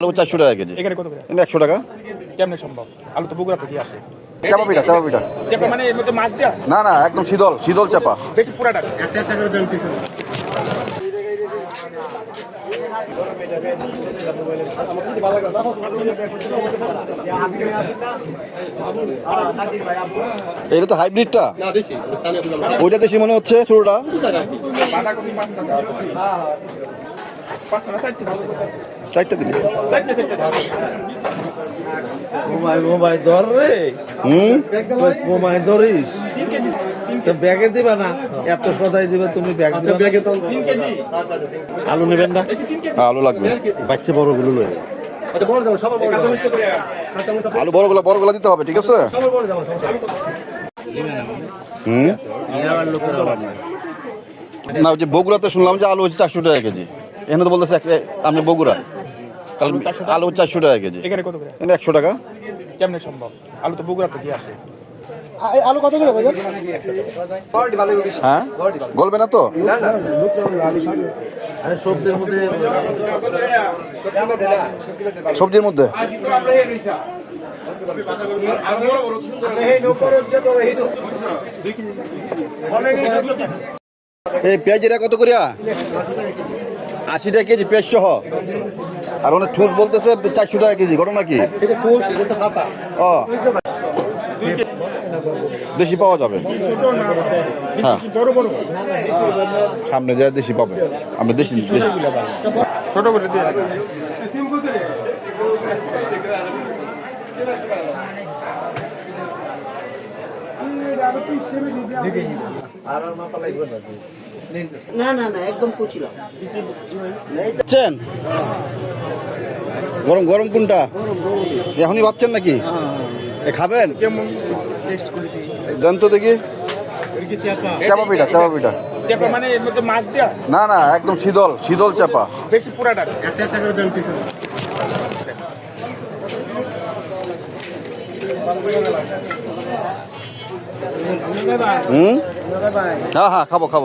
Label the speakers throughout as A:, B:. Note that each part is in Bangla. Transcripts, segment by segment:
A: আলু চারশো টাকা কেজি।
B: এখানে কত করে?
A: একশো টাকা।
B: কেমনে সম্ভব? আলু তো বগুড়া থেকে আসে।
A: চাপা পিঠা চাপা পিঠা
B: চেপা মানে এর মধ্যে মাছ দেওয়া
A: না না একদম শীতল শীতল চাপা।
B: বেশি পুরাটা
A: এটা তো হাইব্রিডটা? ওইটা দেশি মনে হচ্ছে শুরুটা
B: বাঁধাকপি পাঁচ টাকা পাঁচ টাকা চারটে
A: দিলে
C: ধর রে।
A: হুম?
C: ধরিস। তো ব্যাগে দিবা না? এত সদাই দিবে তুমি ব্যাগ দিবে না?
B: তিন কেজি
C: আলু নেবেন না।
A: আলু লাগবে।
C: বাচ্চা বড়গুলো লয়ে
A: আলু বড়গুলো বড়গুলো দিতে হবে ঠিক আছে? হুম? না ওই যে বগুড়াতে শুনলাম যে আলু হচ্ছে চারশো টাকা কেজি। এখানে তো বলতেছে আপনি বগুড়া। তাহলে আলু চারশো টাকা। কেজি।
B: এখানে কত করে?
A: এখানে একশো টাকা।
B: কেমনে সম্ভব? আলু তো বগুড়া থেকে আসে।
A: হ্যাঁ? গলবে না তো?
C: সবজির মধ্যে
A: সবজির মধ্যে? এই পেঁয়াজ এটা কত করিয়া? আশি টাকা কেজি পেঁয়াজ সহ। আর অনেক ঠুস বলতেছে চারশো টাকা কেজি, ঘটনা কি? ও। দেশি পাওয়া যাবে। হ্যাঁ। সামনে যায় দেশি পাবে। আমরা দেশি
D: না না না একদম কুচিলাম
A: গরম গরম কোনটা? এখনই ভাবছেন নাকি? এ খাবেন?
B: কেমন? টেস্ট করে দিই।
A: দেন তো দেখি। চাপা পিঠা চাপা পিঠা।
B: চেপা মানে এর মধ্যে মাছ দেওয়া
A: না না একদম শীতল শীতল চাপা
B: বেশি পুরাটা
A: হুম? হ্যাঁ হ্যাঁ খাব খাব।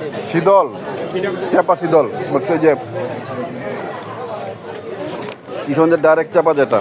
B: কি
A: শীতল চাপা শীতল বলছে যে কিশোরগঞ্জের ডাইরেক্ট চাপা যেটা।